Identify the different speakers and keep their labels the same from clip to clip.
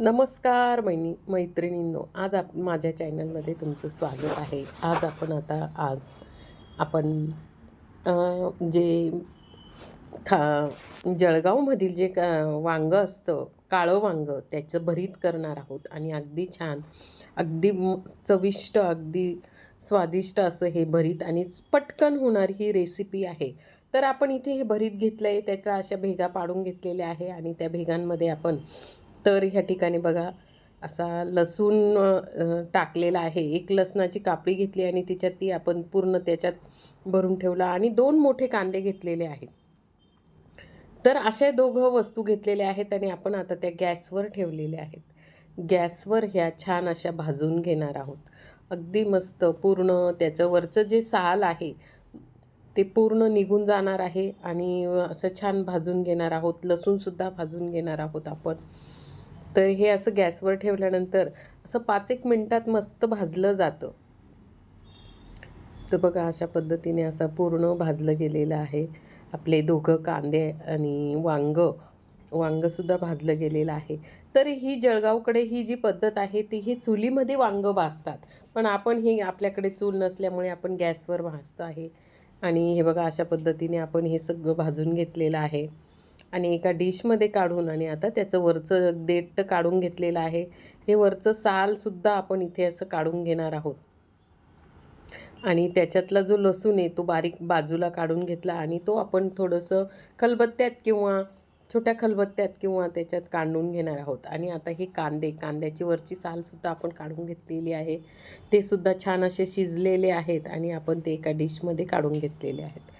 Speaker 1: नमस्कार मैनी मैत्रिणींनो आज आप माझ्या चॅनलमध्ये तुमचं स्वागत आहे. आज आपण आता आज आपण जे खा जळगावमधील जे का वांगं असतं काळं वांगं त्याचं भरीत करणार आहोत. आणि अगदी छान अगदी चविष्ट अगदी स्वादिष्ट असं हे भरीत आणि पटकन होणारी ही रेसिपी आहे. तर आपण इथे हे भरीत घेतलं आहे त्याच्या अशा भेगा पाडून घेतलेल्या आहे आणि त्या भेगांमध्ये आपण तर ह्या ठिकाणी बघा असा लसूण टाकलेला आहे. एक लसणाची कापडी घेतली आणि तिच्यात ती आपण पूर्ण त्याच्यात भरून ठेवला आणि दोन मोठे कांदे घेतलेले आहेत. तर अशा दोघं वस्तू घेतलेल्या आहेत आणि आपण आता त्या गॅसवर ठेवलेल्या आहेत. गॅसवर ह्या छान अशा भाजून घेणार आहोत. अगदी मस्त पूर्ण त्याचं वरचं जे साल आहे ते पूर्ण निघून जाणार आहे आणि असं छान भाजून घेणार आहोत. लसूणसुद्धा भाजून घेणार आहोत आपण. तर हे असं गॅसवर ठेवल्यानंतर असं पाच एक मिनटात मस्त भाजलं जातं. तर बघा अशा पद्धतीने असं पूर्ण भाजलं गेलेलं आहे. आपले दोघं कांदे आणि वांग वांगंसुद्धा भाजलं गेलेलं आहे. तर ही जळगावकडे ही जी पद्धत आहे ती ही चुलीमध्ये वांग भाजतात. पण आपण हे आपल्याकडे चूल नसल्यामुळे आपण गॅसवर भाजतो आहे. आणि हे बघा अशा पद्धतीने आपण हे सगळं भाजून घेतलेलं आहे. आणि एका डिशमध्ये काढून आणि आता त्याचं वरचं देठ काढून घेतलेलं आहे. हे वरचं सालसुद्धा आपण इथे असं काढून घेणार आहोत. आणि त्याच्यातला जो लसूण आहे तो बारीक बाजूला काढून घेतला आणि तो आपण थोडंसं खलबत्त्यात किंवा छोट्या खलबत्त्यात किंवा त्याच्यात काढून घेणार आहोत. आणि आता हे कांदे कांद्याची वरची सालसुद्धा आपण काढून घेतलेली आहे. ते सुद्धा छान असे शिजलेले आहेत आणि आपण ते एका डिशमध्ये काढून घेतलेले आहेत.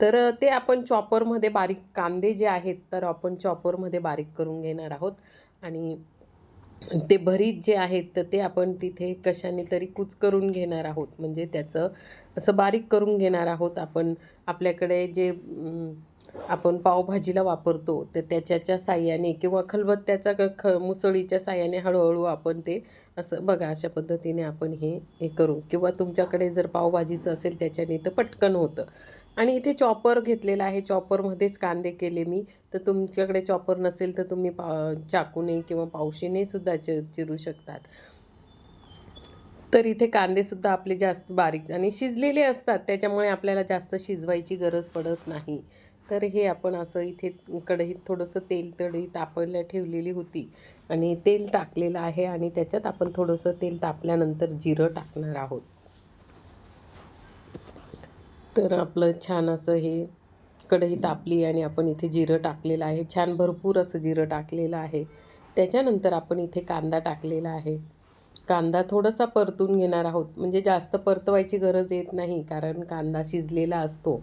Speaker 1: तर ते आपण चॉपरमध्ये बारीक कांदे जे आहेत तर आपण चॉपरमध्ये बारीक करून घेणार आहोत. आणि ते भरीत जे आहेत तर ते आपण तिथे कशाने तरी कुच करून घेणार आहोत. म्हणजे त्याचं असं बारीक करून घेणार आहोत. आपण आपल्याकडे जे आपण पावभाजीला वापरतो तर त्याच्याच्या साह्याने किंवा खलबत्त्याचा क- ख मुसळीच्या साह्याने हळूहळू आपण ते असं बघा अशा पद्धतीने आपण हे हे करू. किंवा तुमच्याकडे जर पावभाजीचं असेल त्याच्याने तर पटकन होतं. आणि इथे चॉपर घेतलेला आहे. चॉपरमध्येच कांदे केले मी. तर तुमच्याकडे चॉपर नसेल तर तुम्ही पा चाकूने किंवा पावशीने सुद्धा चि चिरू शकतात. तर इथे कांदेसुद्धा आपले जास्त बारीक आणि शिजलेले असतात. त्याच्यामुळे आपल्याला जास्त शिजवायची गरज पडत नाही. तर हे आपण असं इथे कढईत थोडंसं तेल तढई तापायला ठेवलेली होती. आणि तेल टाकलेलं आहे आणि त्याच्यात आपण थोडंसं तेल तापल्यानंतर जिरं टाकणार आहोत. तर आपलं छान असं हे कढई तापली आणि आपण इथे जिरं टाकलेलं आहे. छान भरपूर असं जिरं टाकलेलं आहे. त्याच्यानंतर आपण इथे कांदा टाकलेला आहे. कांदा थोडासा परतून घेणार आहोत. म्हणजे जास्त परतवायची गरज येत नाही कारण कांदा शिजलेला असतो.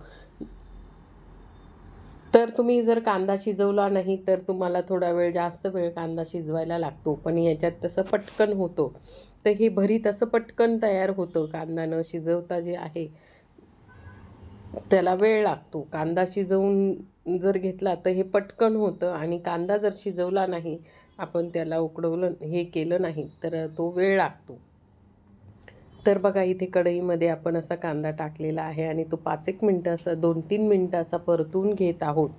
Speaker 1: तर तुम्ही जर कांदा शिजवला नाही तर तुम्हाला थोडा वेळ जास्त वेळ कांदा शिजवायला लागतो. पण याच्यात तसं पटकन होतो. तर हे भरीत असं पटकन तयार होतं. कांदा न शिजवता जे आहे त्याला वेळ लागतो. कांदा शिजवून जर घेतला तर हे पटकन होतं आणि कांदा जर शिजवला नाही आपण त्याला उकडवलं हे केलं नाही तर तो वेळ लागतो. तर बघा इथे कढईमध्ये आपण असा कांदा टाकलेला आहे आणि तो पाच एक मिनटं असं दोन तीन मिनटं असा परतून घेत आहोत.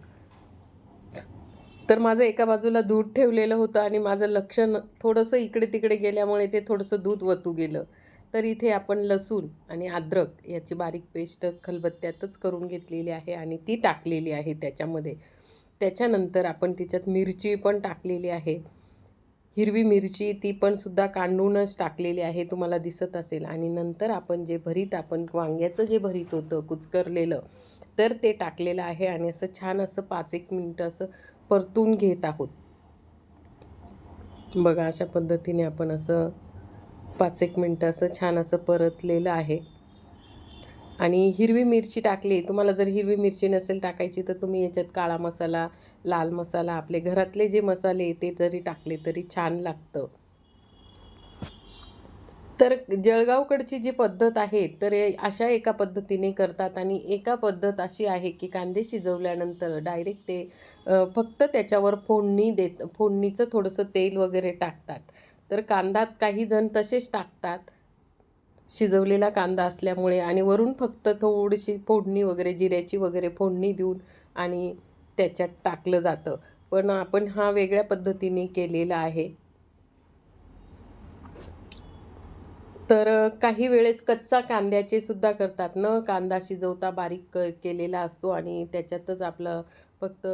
Speaker 1: तर माझं एका बाजूला दूध ठेवलेलं होतं आणि माझं लक्ष न थोडंसं इकडे तिकडे गेल्यामुळे ते थोडंसं दूध वतू गेलं. तर इथे आपण लसूण आणि अद्रक याची बारीक पेस्ट खलबत्त्यातच करून घेतलेली आहे आणि ती टाकलेली आहे त्याच्यामध्ये. त्याच्यानंतर आपण तिच्यात मिरची पण टाकलेली आहे. हिरवी मिरची ती पण सुद्धा कांडूनच टाकलेली आहे तुम्हाला दिसत असेल. आणि नंतर आपण जे भरीत आपण वांग्याचं जे भरीत होतं कुचकरलेलं तर ते टाकलेलं आहे आणि असं छान असं पाच एक मिनटं असं परतून घेत आहोत. बघा अशा पद्धतीने आपण असं पाच एक मिनटं असं छान असं परतलेलं आहे. आणि हिरवी मिरची टाकली तुम्हाला जर हिरवी मिरची नसेल टाकायची तर तुम्ही याच्यात काळा मसाला लाल मसाला आपले घरातले जे मसाले ते जरी टाकले तरी छान लागतं. तर जळगावकडची जी पद्धत आहे तर अशा एका पद्धतीने करतात आणि एका पद्धत अशी आहे की कांदे शिजवल्यानंतर डायरेक्ट ते फक्त त्याच्यावर फोडणी देत फोडणीचं थोडंसं तेल वगैरे टाकतात. तर कांदा काही जण तसेच टाकतात. शिजवलेला कांदा असल्यामुळे आणि वरून फक्त थोडीशी फोडणी वगैरे जिऱ्याची वगैरे फोडणी देऊन आणि त्याच्यात टाकलं जातं. पण आपण हा वेगळ्या पद्धतीने केलेला आहे. तर काही वेळेस कच्चा कांद्याचे सुद्धा करतात. न कांदा शिजवता बारीक क केलेला असतो आणि त्याच्यातच आपलं फक्त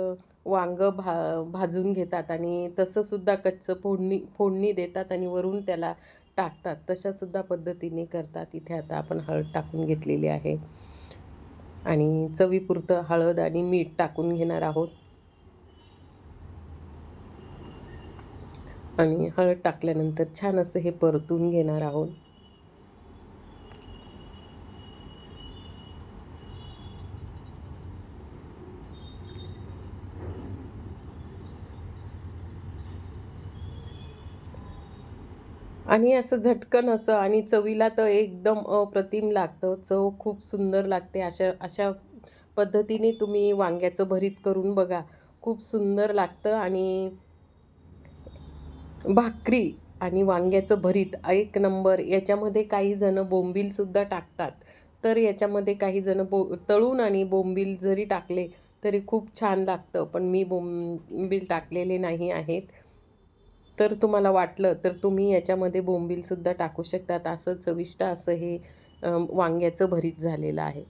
Speaker 1: वांगं भा भाजून घेतात आणि तसंसुद्धा कच्चं फोडणी फोडणी देतात आणि वरून त्याला टाकतात. तशासुद्धा पद्धतीने करतात. इथे आता आपण हळद टाकून घेतलेली आहे. आणि चवीपुरतं हळद आणि मीठ टाकून घेणार आहोत. आणि हळद टाकल्यानंतर छान असं हे परतून घेणार आहोत. आणि असं झटकन असं आणि चवीला तर एकदम अप्रतिम लागतं. चव खूप सुंदर लागते. अशा अशा पद्धतीने तुम्ही वांग्याचं भरीत करून बघा. खूप सुंदर लागतं आणि भाकरी आणि वांग्याचं भरीत एक नंबर. याच्यामध्ये काही जणं बोंबीलसुद्धा टाकतात. तर याच्यामध्ये काही जणं बो तळून आणि बोंबील जरी टाकले तरी खूप छान लागतं. पण मी बोंबील टाकलेले नाही आहेत. तर तुम्हाला वाटलं तर तुम्ही याच्यामध्ये बोंबीलसुद्धा टाकू शकतात. असं चविष्ट असं हे वांग्याचं भरीत झालेलं आहे.